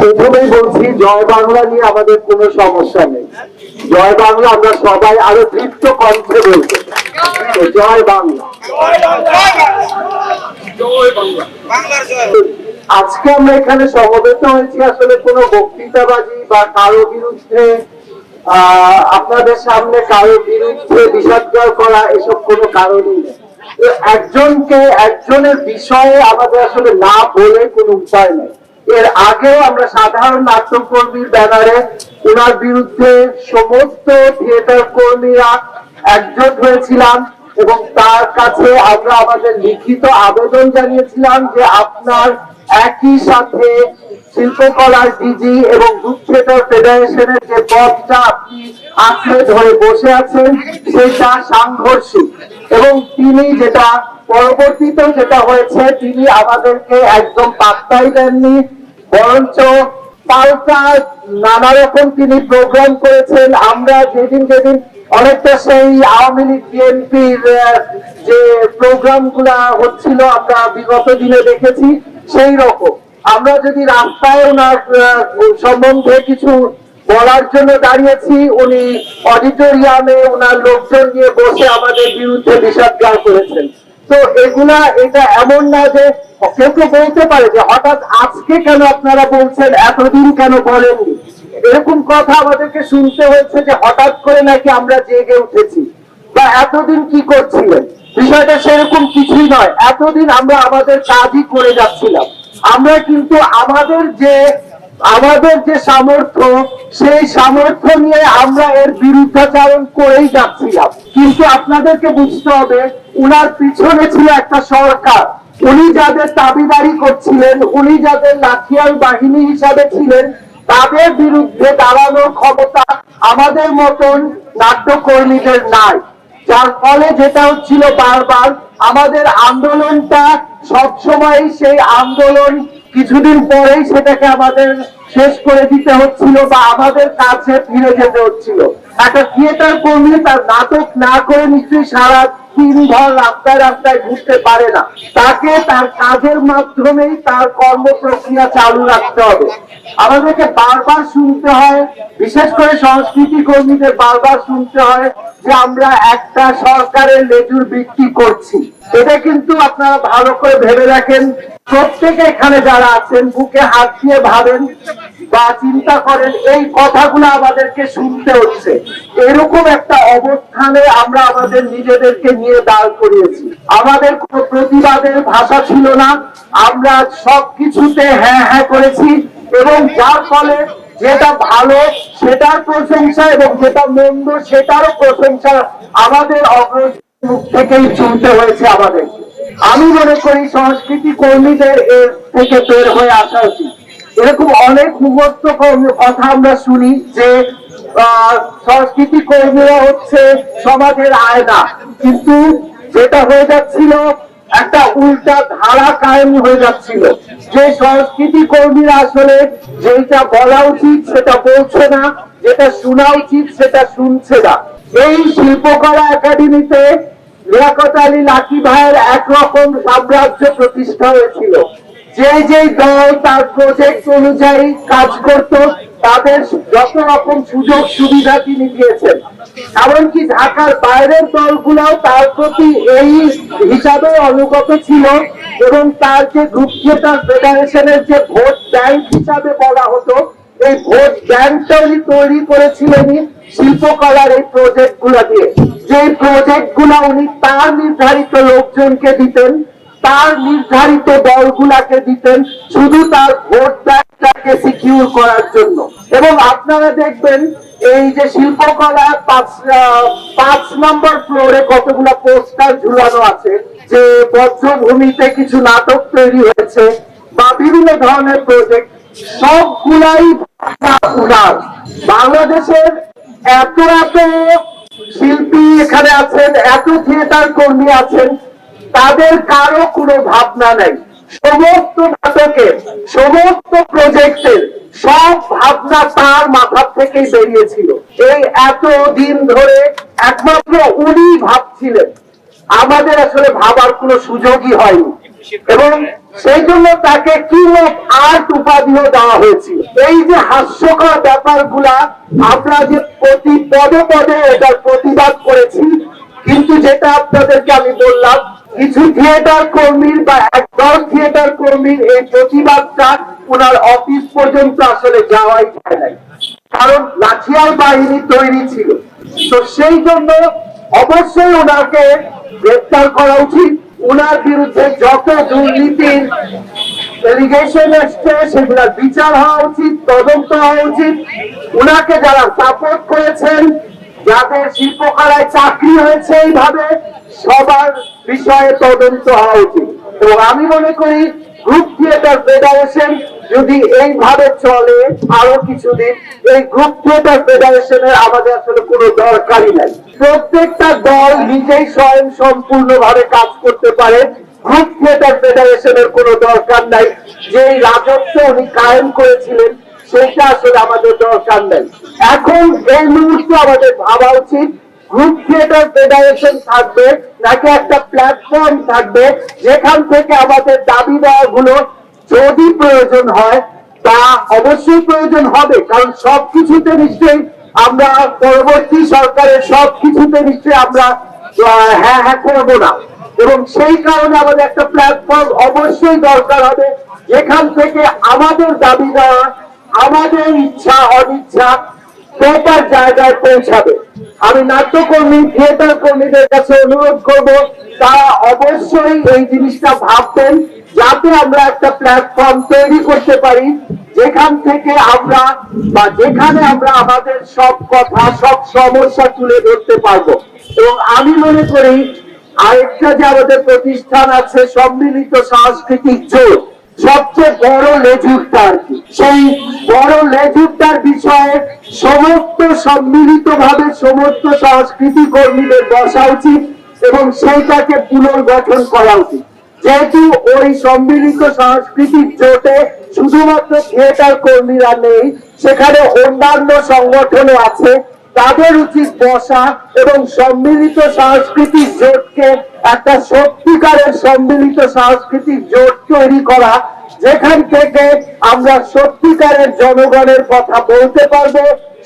প্রথমেই বলছি, জয় বাংলা নিয়ে আমাদের কোনো সমস্যা নেই। জয় বাংলা, আমরা সবাই আরও দৃপ্ত কণ্ঠে বলব। জয় বাংলা। আজকে আমরা এখানে সমবেত হয়েছি, আসলে কোনো বক্তৃতাবাজি বা কারও বিরুদ্ধে আপনাদের সামনে কারও বিরুদ্ধে বিষাদগার করা এসব কোনো কারণই নেই। একজনকে একজনের বিষয়ে আমাদের আসলে না বলে কোনো উপায় নেই। এর আগেও আমরা সাধারণ নাট্যকর্মীর ব্যানারে ওনার বিরুদ্ধে সমস্ত থিয়েটার কর্মীরা একজোট হয়েছিলাম এবং তার কাছে আমরা আমাদের লিখিত আবেদন জানিয়েছিলাম যে আপনার একই সাথে শিল্পকলার ডিজি এবং গ্রুপ থিয়েটার ফেডারেশনের যে পদটা আপনি আঁকড়ে ধরে বসে আছেন, সেটা সাংঘর্ষিক। এবং তিনি যেটা পরবর্তীতে যেটা হয়েছে, তিনি আমাদেরকে একদম পাত্তাই দেননি। বরঞ্চ পাল্টা নানা রকম তিনি প্রোগ্রাম করেছেন। আমরা যেদিন যেদিন অনেকটা সেই আওয়ামী লীগ বিএনপির যে প্রোগ্রামগুলা হচ্ছিল, আমরা বিগত দিনে দেখেছি, সেই রকম। আমরা যদি রাস্তায় ওনার সম্বন্ধে কিছু বলার জন্য দাঁড়িয়েছি, উনি অডিটোরিয়ামে ওনার লোকজন নিয়ে বসে আমাদের বিরুদ্ধে বিষাদগার করেছেন। তো এগুলা, এটা এমন না যে কেউ কেউ বলতে পারে যে হঠাৎ আজকে কেন আপনারা বলছেন, এতদিন কেন বলেননি? এরকম কথা আমাদেরকে শুনতে হয়েছে যে হঠাৎ করে নাকি আমরা জেগে উঠেছি। বা এতদিন কি করছিলেন? বিষয়টা সেরকম কিছুই নয়। এতদিন আমরা আমাদের কাজই করে যাচ্ছিলাম। আমরা কিন্তু আমাদের যে আমাদের যে সামর্থ্য, সেই সামর্থ্য নিয়ে আমরা এর বিরুদ্ধাচারণ করেই যাচ্ছিলাম কিন্তু আপনাদেরকে বুঝতে হবে, উনার পিছনে ছিল একটা সরকার। উনি যাদের দাবিদারি করছিলেন, উনি যাদের লাঠিয়াল বাহিনী হিসাবে ছিলেন, তাদের বিরুদ্ধে দাঁড়ানোর ক্ষমতা আমাদের মতন নাট্যকর্মীদের নাই। যার ফলে যেটা হচ্ছিল বারবার, আমাদের আন্দোলনটা সবসময় সেই আন্দোলন কিছুদিন পরেই সেটাকে আমাদের শেষ করে দিতে হচ্ছিল বা আমাদের কাছে ফিরে যেতে হচ্ছিল। একটা থিয়েটার কর্মী তার নাটক না করে নিশ্চয়ই সারা দিন ভর রাস্তায় রাস্তায় ঘুরতে পারে না। তাকে তার কাজের মাধ্যমেই তার কর্ম প্রক্রিয়া চালু রাখতে হবে। আমাদেরকে বারবার শুনতে হয়, বিশেষ করে সংস্কৃতি কর্মীদের বারবার শুনতে হয় যে আমরা একটা সরকারের লেজুর বিক্রি করছি। এটা কিন্তু আপনারা ভালো করে ভেবে রাখেন প্রত্যেকে এখানে যারা আছেন, বুকে হাত দিয়ে ভাবেন বা চিন্তা করেন, এই কথাগুলো আমাদেরকে শুনতে হচ্ছে। এরকম একটা অবস্থানে আমরা আমাদের নিজেদেরকে নিয়ে দাঁড় করিয়েছি। আমাদের কোনো প্রতিবাদের ভাষা ছিল না। আমরা সবকিছুতে হ্যাঁ হ্যাঁ করেছি এবং যার ফলে যেটা ভালো সেটার প্রশংসা এবং যেটা মন্দ সেটারও প্রশংসা আমাদের মুখ থেকেই শুনতে হয়েছে আমাদের। আমি মনে করি সংস্কৃতি কর্মীদের এর থেকে বের হয়ে আসা উচিত। এরকম অনেক মুহূর্ত কথা আমরা শুনি যে সংস্কৃতি কর্মীরা হচ্ছে সমাজের আয়না। কিন্তু যেটা হয়ে যাচ্ছিল, একটা উল্টা ধারা কায়েম হয়ে যাচ্ছিল। যে সংস্কৃতি কর্মীরা আসলে যেটা বলা উচিত সেটা বলছে না, যেটা শোনা উচিত সেটা শুনছে না। এই শিল্পকলা একাডেমিতে লিয়াকত আলী লাকি ভাইয়ের একরকম সাম্রাজ্য প্রতিষ্ঠা হয়েছিল। যে যে দল তার প্রজেক্ট অনুযায়ী কাজ করত, তাদের যত রকম সুযোগ সুবিধা তিনি দিয়েছেন। এমনকি ঢাকার বাইরের দলগুলোও তার প্রতি এই হিসাবে অনুগত ছিল এবং তার যে গ্রুপ থিয়েটার ফেডারেশনের যে ভোট ব্যাংক হিসাবে বলা হতো, এই ভোট ব্যাংকটা উনি তৈরি করেছিলেন শিল্পকলার এই প্রজেক্টগুলা দিয়ে। যে প্রজেক্টগুলা উনি তার নির্ধারিত লোকজনকে দিতেন তার নির্ধারিত দলগুলাকে দিতেন শুধু তার ভোট ব্যাংকটাকে সিকিউর করার জন্য। এবং আপনারা দেখবেন, এই যে শিল্পকলা পাঁচ পাঁচ নম্বর ফ্লোরে কতগুলো পোস্টার ঝুলানো আছে, যে বজ্রভূমিতে কিছু নাটক তৈরি হয়েছে বা বিভিন্ন ধরনের প্রজেক্ট সবগুলাই উনার বাংলাদেশের এত এত শিল্পী এখানে আছেন, এত থিয়েটার কর্মী আছেন তাদের কারও কোনো ভাবনা নাই। সমস্ত নাটকের সমস্ত প্রজেক্টের সব ভাবনা তার মাথা থেকেই বেরিয়েছিল। এই এত দিন ধরে একমাত্র উনি ভাবছিলেন। আমাদের আসলে ভাবার কোনো সুযোগই হয়নি। এবং সেই জন্য তাকে কিং অফ আর্ট উপাধিও দেওয়া হয়েছিল। এই যে হাস্যকর ব্যাপারগুলা, আমরা যে প্রতি পদে পদে এটার প্রতিবাদ করেছি, কিন্তু যেটা আপনাদেরকে আমি বললাম কিছু থিয়েটার কর্মীর বা একদল থিয়েটার কর্মীর এই প্রতিবাদটা ওনার অফিস পর্যন্ত আসলে যাওয়াই যায় নাই। কারণ লাঠিয়াল বাহিনী তৈরি ছিল। তো সেই জন্য অবশ্যই ওনাকে গ্রেপ্তার করা উচিত। ওনার বিরুদ্ধে যত দুর্নীতির এলিগেশন এসছে সেগুলোর বিচার হওয়া উচিত, তদন্ত হওয়া উচিত। ওনাকে যারা সাপোর্ট করেছেন, যাদের শিল্পকলায় চাকরি হয়েছে এইভাবে, সবার বিষয়ে তদন্ত হওয়া উচিত। এবং আমি মনে করি গ্রুপ থিয়েটার ফেডারেশন যদি এইভাবে চলে, আরও কিছুদিন, এই গ্রুপ থিয়েটার ফেডারেশনের আমাদের আসলে কোনো দরকারই নাই। প্রত্যেকটা দল নিজেই স্বয়ং সম্পূর্ণ ভাবে কাজ করতে পারে। গ্রুপ থিয়েটার ফেডারেশনের কোনো দরকার নাই। যে রাজত্ব উনি কায়েম করেছিলেন সেটা আসলে আমাদের দরকার নেই। এখন এই মুহূর্তে আমাদের ভাবা উচিত গ্রুপ থিয়েটার ফেডারেশন থাকবে, নাকি একটা প্ল্যাটফর্ম থাকবে, যেখান থেকে আমাদের দাবি দেওয়া গুলো যদি প্রয়োজন হয়, তা অবশ্যই প্রয়োজন হবে, কারণ সবকিছুতে নিশ্চয়ই আমরা পরবর্তী সরকারের সবকিছুতে নিশ্চয়ই আমরা হ্যাঁ হ্যাঁ করব না। এবং সেই কারণে আমাদের একটা প্ল্যাটফর্ম অবশ্যই দরকার হবে, যেখান থেকে আমাদের দাবি দেওয়া, আমাদের ইচ্ছা, অনিচ্ছা প্রপার জায়গায় পৌঁছাবে। আমি নাট্যকর্মী, থিয়েটার কর্মীদের কাছে অনুরোধ করব, তারা অবশ্যই এই জিনিসটা ভাববেন যাতে আমরা একটা প্ল্যাটফর্ম তৈরি করতে পারি, যেখান থেকে আমরা বা যেখানে আমরা আমাদের সব কথা, সব সমস্যা তুলে ধরতে পারব। এবং আমি মনে করি, আরেকটা যে আমাদের প্রতিষ্ঠান আছে, সম্মিলিত সাংস্কৃতিক জোট সবচেয়ে বড় লেজুরটা আর সেই বড় লেজুরটার বিষয়ে সমস্ত সম্মিলিত ভাবে সমস্ত সংস্কৃতি কর্মীদের বসা উচিত এবং সেইটাকে পুনর্গঠন করা উচিত। যেহেতু ওই সম্মিলিত সাংস্কৃতিক জোটে শুধুমাত্র থিয়েটার কর্মীরা নেই, সেখানে অন্যান্য সংগঠনও আছে। তাদের উচিত বসা এবং সম্মিলিত সাংস্কৃতিক জোটকে একটা সত্যিকারের সম্মিলিত সাংস্কৃতিক জোট তৈরি করা, যেখান থেকে আমরা সত্যিকারের জনগণের কথা বলতে পারব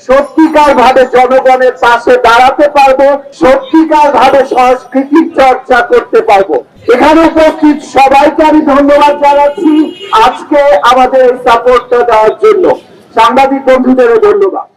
সত্যিকার ভাবে জনগণের পাশে দাঁড়াতে পারব সত্যিকার ভাবে সংস্কৃতির চর্চা করতে পারব। এখানে উপস্থিত সবাইকে আমি ধন্যবাদ জানাচ্ছি আজকে আমাদের সাপোর্টটা দেওয়ার জন্য। সাংবাদিক বন্ধুদেরও ধন্যবাদ।